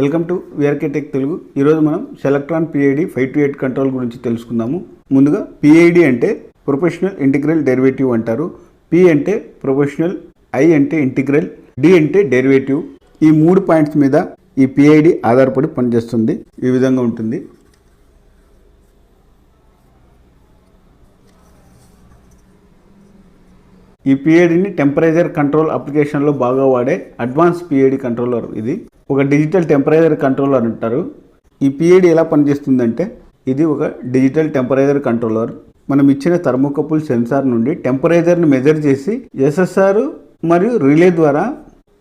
Welcome to VRK tech Telugu. ఈరోజు మనం Selectron PID five two eight control గురించి తెలుసుకుందాము. ముందుగా పిఐడి అంటే ప్రొఫెషనల్ ఇంటిగ్రల్ డెరివేటివ్ అంటారు. పి అంటే ప్రొఫెషనల్ ఐ అంటే ఇంటిగ్రల్ డి అంటే డెరివేటివ్ ఈ మూడు పాయింట్స్ మీద ఈ పిఐడి ఆధారపడి పనిచేస్తుంది. ఈ విధంగా ఉంటుంది. ఈ పిఐడిని టెంపరేచర్ కంట్రోల్ అప్లికేషన్లో బాగా వాడే అడ్వాన్స్ పిఐడి కంట్రోలర్ ఇది. ఒక డిజిటల్ టెంపరేచర్ కంట్రోలర్ అంటారు. ఈ పిఐడి ఎలా పనిచేస్తుందంటే ఇది ఒక డిజిటల్ టెంపరేచర్ కంట్రోలర్ మనం ఇచ్చిన థర్మోకపుల్ సెన్సార్ నుండి టెంపరేచర్ని మెజర్ చేసి ఎస్ఎస్ఆర్ మరియు రిలే ద్వారా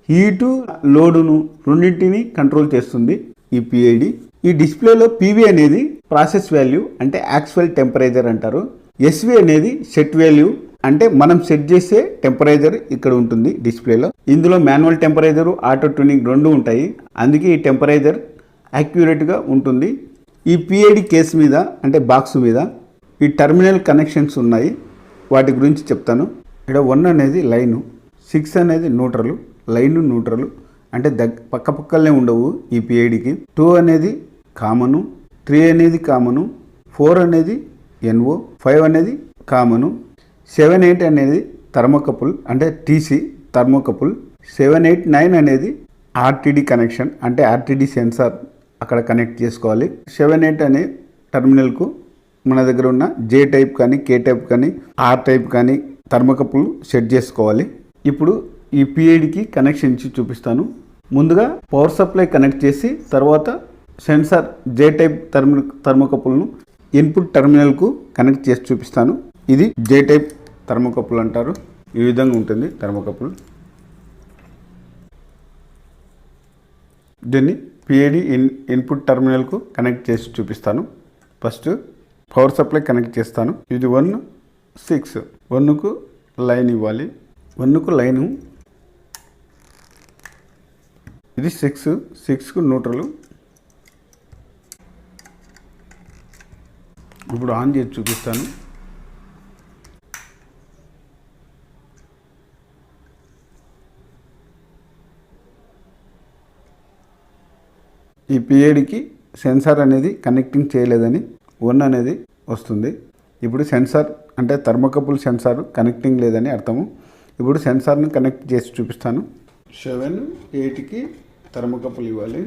హీటు లోడును రెండింటిని కంట్రోల్ చేస్తుంది ఈ పిఐడి ఈ డిస్ప్లేలో పీవీ అనేది ప్రాసెస్ వాల్యూ అంటే యాక్చువల్ టెంపరేచర్ అంటారు. ఎస్వి అనేది సెట్ వాల్యూ అంటే మనం సెట్ చేసే టెంపరేచర్ ఇక్కడ ఉంటుంది డిస్ప్లేలో ఇందులో మాన్యువల్ టెంపరేచరు ఆటో ట్యూనింగ్ రెండు ఉంటాయి. అందుకే ఈ టెంపరేచర్ యాక్యురేట్గా ఉంటుంది. ఈ పిఐడి కేస్ మీద అంటే బాక్స్ మీద ఈ టర్మినల్ కనెక్షన్స్ ఉన్నాయి. వాటి గురించి చెప్తాను. ఇక్కడ వన్ అనేది లైను సిక్స్ అనేది న్యూట్రల్ లైన్ న్యూట్రల్ అంటే దగ్గ పక్క పక్కలనే ఉండవు ఈ పిఐడికి టూ అనేది కామను త్రీ అనేది కామను ఫోర్ అనేది ఎన్ఓ ఫైవ్ అనేది కామను సెవెన్ ఎయిట్ అనేది థర్మోకపుల్ అంటే TC thermocouple seven eight nine అనేది ఆర్టీడీ కనెక్షన్ అంటే ఆర్టీడీ సెన్సార్ అక్కడ కనెక్ట్ చేసుకోవాలి. సెవెన్ ఎయిట్ అనే టర్మినల్కు మన దగ్గర ఉన్న జే టైప్ కానీ కే టైప్ కానీ ఆర్ టైప్ కానీ థర్మోకపుల్ సెట్ చేసుకోవాలి. ఇప్పుడు ఈ పిఐడికి కనెక్షన్ ఇచ్చి చూపిస్తాను. ముందుగా పవర్ సప్లై కనెక్ట్ చేసి తర్వాత సెన్సార్ జే టైప్ థర్మ థర్మోకపుల్ను ఇన్పుట్ టెర్మినల్కు కనెక్ట్ చేసి చూపిస్తాను. ఇది జే టైప్ థర్మోకప్పులు అంటారు. ఈ విధంగా ఉంటుంది థర్మోకప్పులు దీన్ని పిఐడి ఇన్ ఇన్పుట్ టెర్మినల్కు కనెక్ట్ చేసి చూపిస్తాను. ఫస్ట్ పవర్ సప్లై కనెక్ట్ చేస్తాను. ఇది వన్ సిక్స్ వన్కు లైన్ ఇవ్వాలి. వన్కు లైను ఇది సిక్స్ సిక్స్కు న్యూట్రల్ ఇప్పుడు ఆన్ చేసి చూపిస్తాను. ఈ పిఏడికి సెన్సార్ అనేది కనెక్టింగ్ చేయలేదని వన్ అనేది వస్తుంది. ఇప్పుడు సెన్సార్ అంటే థర్మోకపుల్ సెన్సార్ కనెక్టింగ్ లేదని అర్థము. ఇప్పుడు సెన్సార్ని కనెక్ట్ చేసి చూపిస్తాను. సెవెన్ ఎయిట్కి థర్మోకపుల్ ఇవ్వాలి.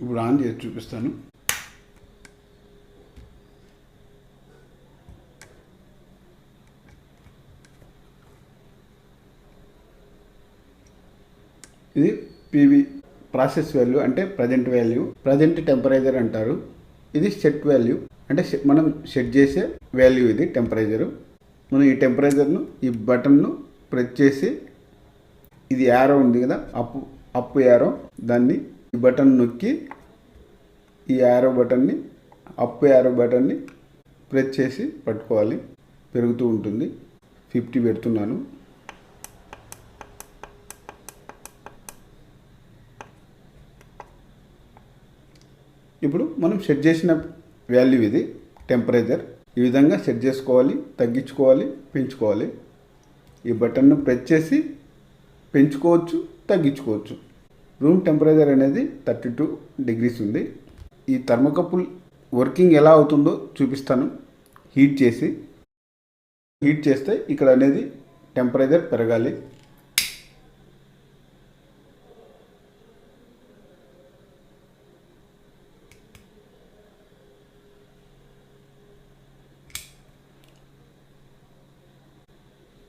ఇప్పుడు ఆన్ చేసి చూపిస్తాను. ఇది పీవీ ప్రాసెస్ వాల్యూ అంటే ప్రజెంట్ వాల్యూ. ప్రజెంట్ టెంపరేచర్ అంటారు. ఇది సెట్ వాల్యూ. అంటే మనం సెట్ చేసే వాల్యూ ఇది టెంపరేచరు. మనం ఈ టెంపరేచర్ను ఈ బటన్ను ప్రెస్ చేసి ఇది యారో ఉంది కదా అప్పు అప్పు యారో. దాన్ని ఈ బటన్ నొక్కి ఈ యారో బటన్ని అప్పు యారో బటన్ని ప్రెస్ చేసి పట్టుకోవాలి. పెరుగుతూ ఉంటుంది. ఫిఫ్టీ పెడుతున్నాను ఇప్పుడు మనం సెట్ చేసిన వాల్యూ ఇది టెంపరేచర్ ఈ విధంగా సెట్ చేసుకోవాలి తగ్గించుకోవాలి పెంచుకోవాలి. ఈ బటన్ను ప్రెస్ చేసి పెంచుకోవచ్చు తగ్గించుకోవచ్చు. రూమ్ టెంపరేచర్ అనేది థర్టీ టూ డిగ్రీస్ ఉంది. ఈ థర్మోకపుల్ వర్కింగ్ ఎలా అవుతుందో చూపిస్తాను. హీట్ చేసి హీట్ చేస్తే ఇక్కడ అనేది టెంపరేచర్ పెరగాలి.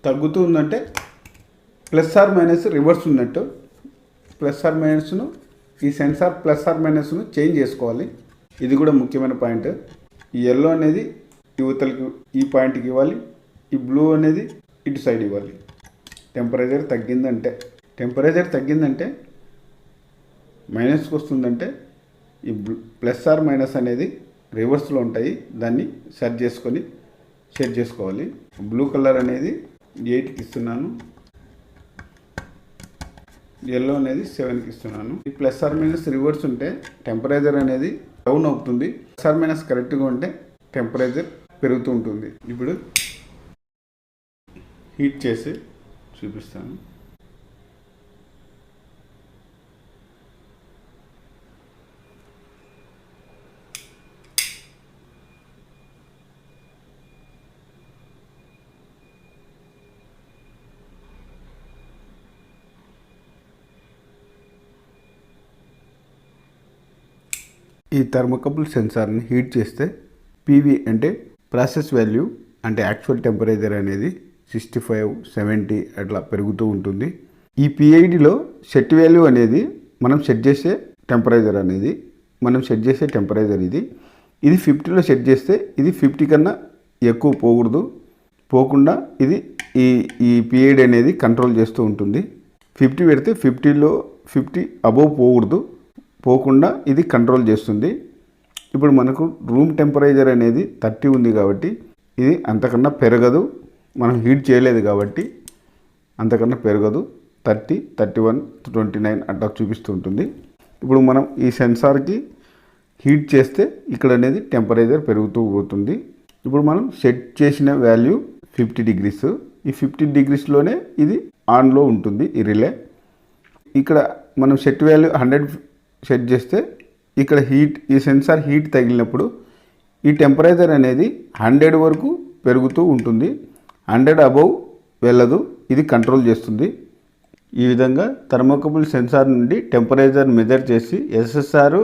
తగ్గుతూ ఉందంటే ప్లస్ ఆర్ మైనస్ రివర్స్ ఉన్నట్టు ప్లస్ ఆర్ మైనస్ను ఈ సెన్సార్ ప్లస్ ఆర్ మైనస్ను చేంజ్ చేసుకోవాలి. ఇది కూడా ముఖ్యమైన పాయింట్. ఈ ఎల్లో అనేది యువతలకి ఈ పాయింట్కి ఇవ్వాలి. ఈ బ్లూ అనేది ఇటు సైడ్ ఇవ్వాలి. టెంపరేచర్ తగ్గిందంటే టెంపరేచర్ తగ్గిందంటే మైనస్కి వస్తుందంటే ఈ ప్లస్ ఆర్ మైనస్ అనేది రివర్స్లో ఉంటాయి. దాన్ని సెట్ చేసుకొని సెట్ చేసుకోవాలి. బ్లూ కలర్ అనేది ఎయిట్కి ఇస్తున్నాను. ఎల్లో అనేది సెవెన్కి ఇస్తున్నాను. ఈ ప్లస్ ఆర్ మైనస్ రివర్స్ ఉంటే టెంపరేచర్ అనేది డౌన్ అవుతుంది. ప్లస్ ఆర్ మైనస్ కరెక్ట్గా ఉంటే టెంపరేచర్ పెరుగుతూ ఉంటుంది. ఇప్పుడు హీట్ చేసి చూపిస్తాను. ఈ థర్మోకపుల్ సెన్సార్ని హీట్ చేస్తే పీవీ అంటే ప్రాసెస్ వాల్యూ అంటే యాక్చువల్ టెంపరేచర్ అనేది సిక్స్టీ ఫైవ్ సెవెంటీ అట్లా పెరుగుతూ ఉంటుంది. ఈ పిఐడిలో సెట్ వాల్యూ అనేది మనం సెట్ చేసే టెంపరేచర్ అనేది మనం సెట్ చేసే టెంపరేచర్ ఇది. ఇది ఫిఫ్టీలో సెట్ చేస్తే ఇది ఫిఫ్టీ కన్నా ఎక్కువ పోకూడదు. పోకుండా ఇది ఈ ఈ పిఐడి అనేది కంట్రోల్ చేస్తూ ఉంటుంది. ఫిఫ్టీ పెడితే ఫిఫ్టీలో ఫిఫ్టీ అబోవ్ పోకూడదు. పోకుండా ఇది కంట్రోల్ చేస్తుంది. ఇప్పుడు మనకు రూమ్ టెంపరేచర్ అనేది థర్టీ ఉంది కాబట్టి ఇది అంతకన్నా పెరగదు. మనం హీట్ చేయలేదు కాబట్టి అంతకన్నా పెరగదు. Thirty thirty one twenty nine అట్లా చూపిస్తూ ఉంటుంది. ఇప్పుడు మనం ఈ సెన్సార్కి హీట్ చేస్తే ఇక్కడ అనేది టెంపరేచర్ పెరుగుతూ పోతుంది. ఇప్పుడు మనం సెట్ చేసిన వాల్యూ ఫిఫ్టీ డిగ్రీస్. ఈ ఫిఫ్టీ డిగ్రీస్లోనే ఇది ఆన్లో ఉంటుంది ఈ రిలే. ఇక్కడ మనం సెట్ వాల్యూ హండ్రెడ్ సెట్ చేస్తే ఇక్కడ హీట్ ఈ సెన్సార్ హీట్ తగిలినప్పుడు ఈ టెంపరేచర్ అనేది హండ్రెడ్ వరకు పెరుగుతూ ఉంటుంది. హండ్రెడ్ అబవ్ వెళ్ళదు ఇది కంట్రోల్ చేస్తుంది. ఈ విధంగా థర్మోకపుల్ సెన్సార్ నుండి టెంపరేచర్ మెజర్ చేసి ఎస్ఎస్ఆర్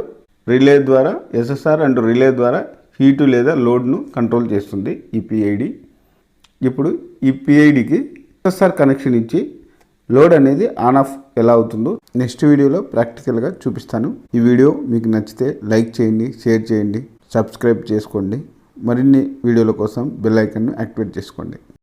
రిలే ద్వారా ఎస్ఎస్ఆర్ అండ్ రిలే ద్వారా హీటు లేదా లోడ్ను కంట్రోల్ చేస్తుంది ఈ పిఐడి. ఇప్పుడు ఈ పిఐడికి ఎస్ఎస్ఆర్ కనెక్షన్ ఇచ్చి లోడ్ అనేది ఆన్ ఆఫ్ ఎలా అవుతుందో నెక్స్ట్ వీడియోలో ప్రాక్టికల్గా చూపిస్తాను. ఈ వీడియో మీకు నచ్చితే లైక్ చేయండి షేర్ చేయండి సబ్స్క్రైబ్ చేసుకోండి. మరిన్ని వీడియోల కోసం బెల్ ఐకన్ను యాక్టివేట్ చేసుకోండి.